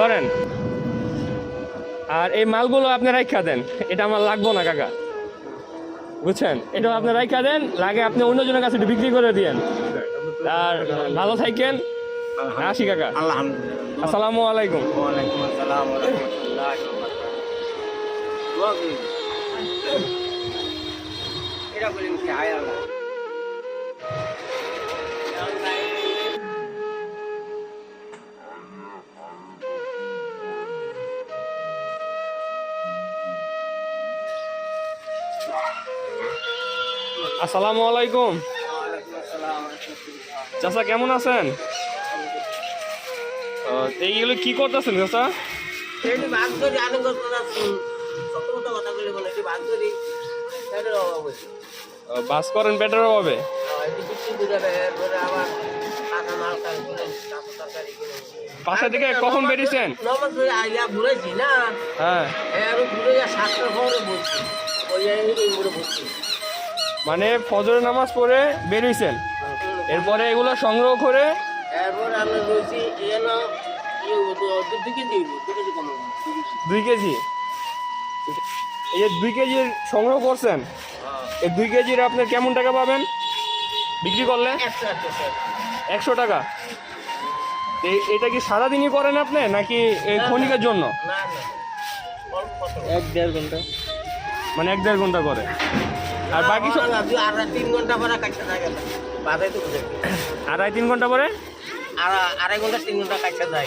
ধরেন আর এই মালগুলো আপনি রাইখা দেন এটা আমার লাগবো না কাকা। বুঝছেন? এটা আপনি রাইখা দেন লাগে আপনি অন্যজনের কাছে বিক্রি করে দিয়েন। আর ভালো থাকেন। আসি কাকা। আলহামদুলিল্লাহ। আসসালামু আলাইকুম। ওয়ালাইকুম আসসালাম ওয়া রাহমাতুল্লাহি ওয়া বারাকাতুহু। এটা বলেন কি আল্লাহ। আসসালামু আলাইকুম। চাচা কেমন আছেন? এইগুলো কি করতেছেন চাচা? বাস করেন পেটের অভাবে? বাসা থেকে কখন বেরিয়েছেন? না। হ্যাঁ। মানে ফজরের নামাজ পড়ে বেরিয়েছেন এরপরে এগুলো সংগ্রহ করে দুই কেজি দুই কেজি কম দুই কেজি। এই যে দুই কেজির সংগ্রহ করছেন এই দুই কেজির আপনার কেমন টাকা পাবেন? বিক্রি করলে? একশো টাকা? এই- এটা কি সারাদিনই করেন আপনি নাকি এই ক্ষণিকের জন্য? এক দেড় ঘণ্টা। মানে এক দেড় ঘণ্টা করে। আর বাকি আড়াই তিন ঘণ্টা পরে কাছে থাকে না বাধাই তো বুঝে আড়াই তিন ঘণ্টা পরে? আর আড়াই ঘণ্টা তিন ঘণ্টা কাছে যায়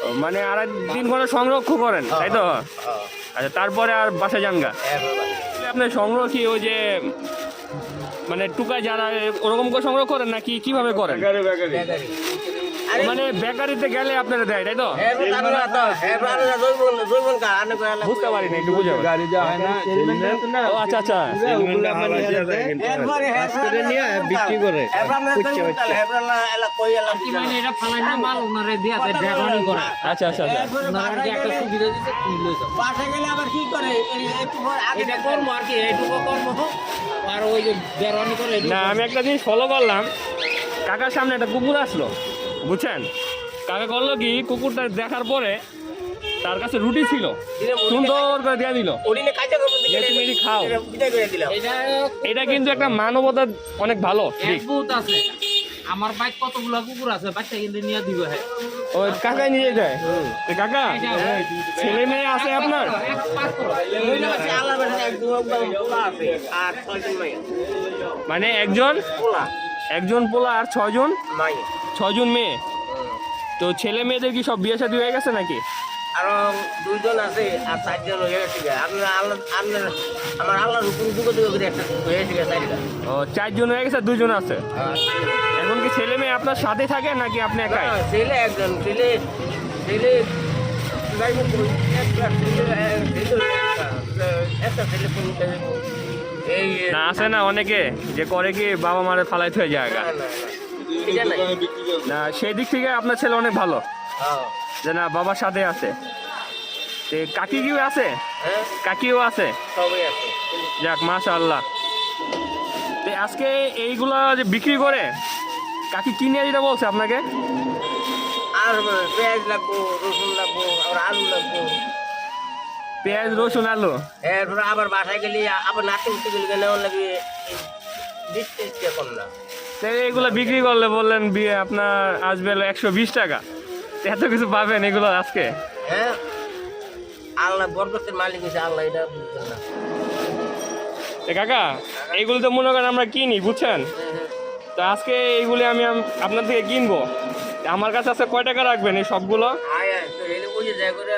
ও, মানে আড়াই তিন ঘণ্টা সংরক্ষণ করেন তাই তো? আচ্ছা তারপরে আর বাসা যানগা তাহলে আপনার সংগ্রহ কি ওই যে মানে টুকা যারা ওরকম করে সংগ্রহ করেন নাকি কীভাবে করেন? মানে বেকারিতে গেলে আপনারা দেয় তাই তো বুঝতে পারিনি একটু বুঝে গাড়ি যা হয় না ও আচ্ছা আচ্ছা বিক্রি করে মানে এটা ফালাইনা মাল ওনারে দিয়া দেয় ড্রাগনই করে আচ্ছা আচ্ছা আচ্ছা ওনারা যে একটা সুবিধা দিতে তুই লই যাও বাসা গেলে আবার কি করে এই- একটু পর আগে এটা কর্ম আর কি এইটুকু কর্ম আর ওই যে ড্রাগনই করে না আমি একটা জিনিস ফলো করলাম কাকার সামনে একটা কুকুর আসলো বুঝছেন? কাকা করল কি কুকুরটা দেখার পরে তার কাছে রুটি ছিল। সুন্দর করে দেওয়া দিল। তুমি এটি খাও। বিদায় করে দিলাম এটা কিন্তু একটা মানবতার অনেক ভালো আছে। আমার বাইক কতগুলো কুকুর আছে বাচ্চা কিন্তু নিয়ে দিব হ্যাঁ। ও কাকাই নিয়ে যায়? কাকা ছেলে মেয়ে আছে আপনার? মানে একজন? পোলা। একজন পোলা আর ছজন মাইয়া। ছজন মেয়ে। তো ছেলে মেয়েদের কি সব বিয়ে শাদী হয়ে গেছে নাকি? আরও দুইজন আছে আর চারজন হয়ে গেছে আপনার আল্লাহ আপনার আমার আল্লাহর হুকুম দুটো দুটো করে একটা হয়ে গেছে চারটা ও চারজন হয়ে গেছে দুজন আছে? এখন কি ছেলে মেয়ে আপনার সাথে থাকে নাকি আপনি একাই? না, ছেলে একজন ছেলে ছেলে না আছে না অনেকে যে করে কি বাবা মারে ফালাই থয়ে যায় না, সেই দিক থেকে আপনার ছেলে অনেক ভালো। যে না বাবার সাথে আছে। কাকি কিও আছে? হ্যাঁ, কাকিও আছে? সবাই আছে। যাক মাশা আল্লাহ তে আজকে এইগুলা যে বিক্রি করে কাকি কিনে যেটা বলছে আপনাকে? আর পেঁয়াজ লাগবো রসুন লাগবো আবার আলু লাগবো। পেঁয়াজ রসুন আলু? এরপরে আবার বাসায় গেলে আবার নাতি উঠতে গেলে নেওয়ার লাগে বিশ ত্রিশ কম না তো এইগুলো বিক্রি করলে বললেন বিয়ে আপনার আসবে একশো বিশ টাকা। এত কিছু পাবেন এগুলো আজকে? হ্যাঁ। আল্লাহ বরকতের মালিক হয়েছে আল্লাহ এটা বুঝছেন না। কাকা এইগুলো তো মনে করেন আমরা কিনি বুঝছেন? তো আজকে এইগুলি আমি আপনার থেকে কিনবো। আমার কাছে আছে কয় টাকা রাখবেন এই সবগুলো? এগুলো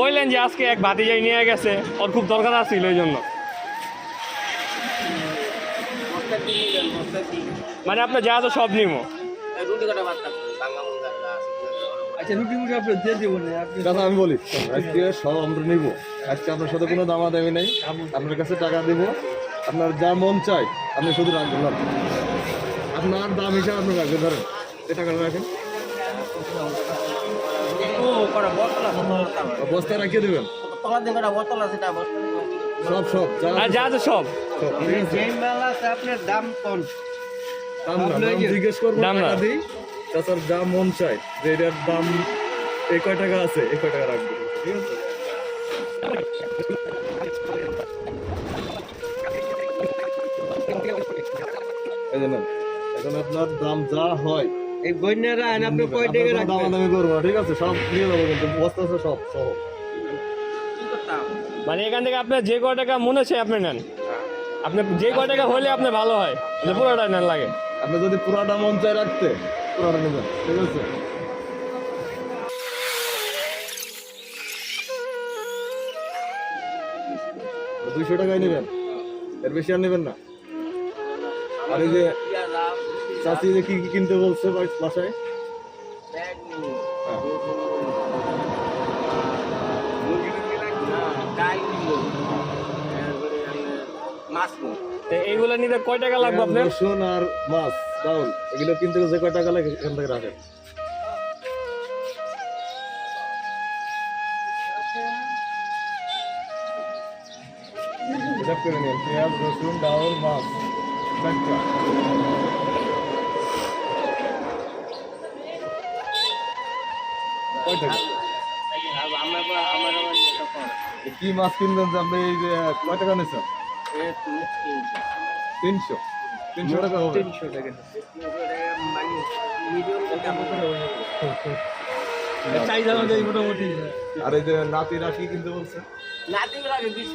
বললেন যে আজকে এক ভাতিজাই নিয়ে গেছে ওর খুব দরকার আছিল ওই জন্য। মানে আপনার যা তো সব মুঙ্গা আচ্ছা রুটি মুটি আপনি দিয়ে দিব না দাদা আমি বলি আজকে সব আমরা নিব। আজকে আপনার সাথে কোনো দামা দামি নেই। আপনার কাছে টাকা দেব। আপনার যা মন চাই আপনি শুধু রাখবেন না আপনার দাম হিসাবে আপনি রাখবেন ধরেন। এ টাকাটা রাখেন। বস্তা রাখিয়ে দেবেন। সব সব যা যা সব। সব, মাল আছে আপনার দাম দাম না দাম জিজ্ঞেস করব দাম না। দিই? যা মন চায় যে এটার দাম এই কয় টাকা আছে এই কয় টাকা রাখবে। ঠিক আছে এই যে এখন আপনার দাম যা হয়। এই বন্যারা আপনি কয় টাকা রাখবেন? করব ঠিক আছে? সব নিয়ে যাব কিন্তু বস্তা আছে সব সহ। মানে এখান থেকে আপনার যে কয় টাকা মনে হচ্ছে আপনি নেন। আপনি যে কয় টাকা হলে আপনি ভালো হয়? পুরোটা নেন লাগে। আপনি যদি পুরোটা মন চায় রাখতে, পুরাটা নেবেন, ঠিক আছে? দুইশো টাকায় নেবেন, এর বেশি আর নেবেন না। আর এই যে চাষি যে কি কিনতে বলছে বাসায়? মাছ তো এইগুলো নিতে কয় টাকা লাগবে আপনার? রসুন আর মাছ এগুলো কিনতে গেলে যে কয় টাকা লাগে এখান থেকে রাখেন। হিসাব করে নিন পেঁয়াজ রসুন ডাউল মাছ চারটা কয় টাকা? আমার আমার এ কি মাছ কিনবেন আপনি? এই যে কয় টাকা নিচ্ছেন তিনশো। তিনশো? টাকা হবে। তিনশো টাকা। মানে মিডিয়াম চাহিদা অনুযায়ী মোটামুটি। আর এই যে নাতি রাখি কিনতে বলছে। নাতি বিশ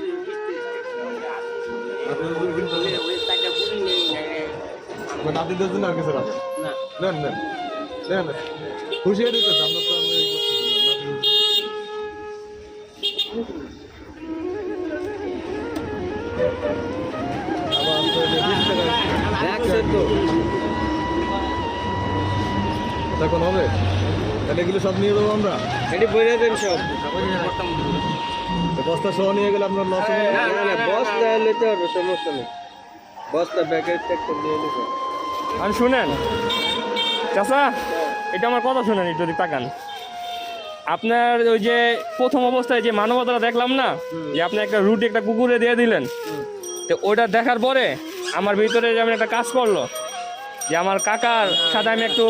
নাতিদের জন্য আর কিছু রাখেন না। নেন নেন। নেন নেন। খুশি হয়ে দিতেছে আমরা তো তো। এখন হবে? তাহলে এগুলো সব নিয়ে যাব আমরা? এটি বইরে দেন সব। তো বস্তা সহ নিয়ে গেলে আপনার লস হবে। না না না বস্তা নিতে হবে সমস্যা নেই। বস্তা ব্যাগের একটা দিয়ে নিবে আর শুনেন চাচা এটা আমার কথা শুনেন একটু যদি তাকান। আপনার ওই যে প্রথম অবস্থায় যে মানবতাটা দেখলাম না যে আপনি একটা রুটি একটা কুকুরে দিয়ে দিলেন তো ওটা দেখার পরে আমার ভিতরে যেমন একটা কাজ করল যে আমার কাকার সাথে আমি একটু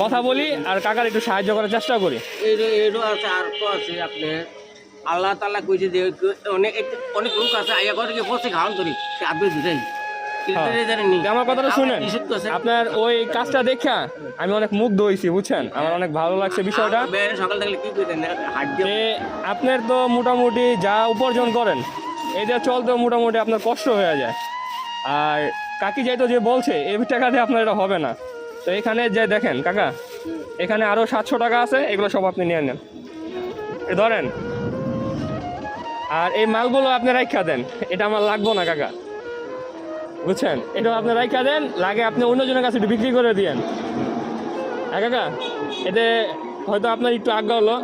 কথা বলি আর কাকার একটু সাহায্য করার চেষ্টা করি। এরও আছে আর তো আছে আপনি আল্লাহ তালা কইছে যে অনেক অনেক লোক আছে আইয়া করে কি বসে খাওয়ান করি সে আপনি দিতেই আমার কথাটা শুনেন। আপনার ওই কাজটা দেখা আমি অনেক মুগ্ধ হয়েছি বুঝছেন? আমার অনেক ভালো লাগছে বিষয়টা। সকাল থেকে কি আপনার তো মোটামুটি যা উপার্জন করেন এটা চলতেও মোটামুটি আপনার কষ্ট হয়ে যায়। আর কাকি যাইতো যে বলছে, এই টাকাতে আপনার এটা হবে না। তো এখানে যে দেখেন, কাকা, এখানে আরও সাতশো টাকা আছে, এগুলো সব আপনি নিয়ে নেন। এ ধরেন, আর এই মালগুলো আপনি রাখা দেন, এটা আমার লাগবো না, কাকা। বুঝছেন? এটা আপনি রাখা দেন, লাগে আপনি অন্যজনের কাছে একটু বিক্রি করে দিয়েন। হ্যাঁ কাকা? এতে হয়তো আপনার একটু আজ্ঞা হলো।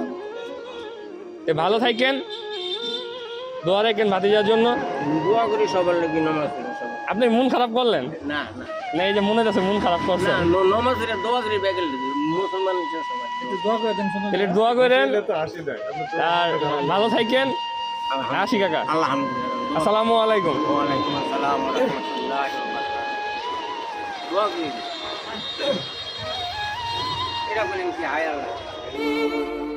এ ভালো থাকেন, দোয়া রাখেন ভাতিজার জন্য। দোয়া করি সবার পড়ি সবার। আপনি মন খারাপ করলেন? না না। না এই যে মনে যাচ্ছে মন খারাপ করছে। নমাজ পড়ে দোয়া করি ব্যাগেল মুসলমান আছে সবার দোয়া করে দেন শুনুন। তাহলে দোয়া করেন। এটা তো হাসি দেয়। আর ভালো থাকেন। আসি কাকা। আলহামদুলিল্লাহ। আসসালামু আলাইকুম। ওয়ালাইকুম আসসালাম ওয়া রাহমাতুল্লাহি ওয়া বারাকাতুহু। দোয়া করি। এরা বলেন কি হায় আল্লাহ।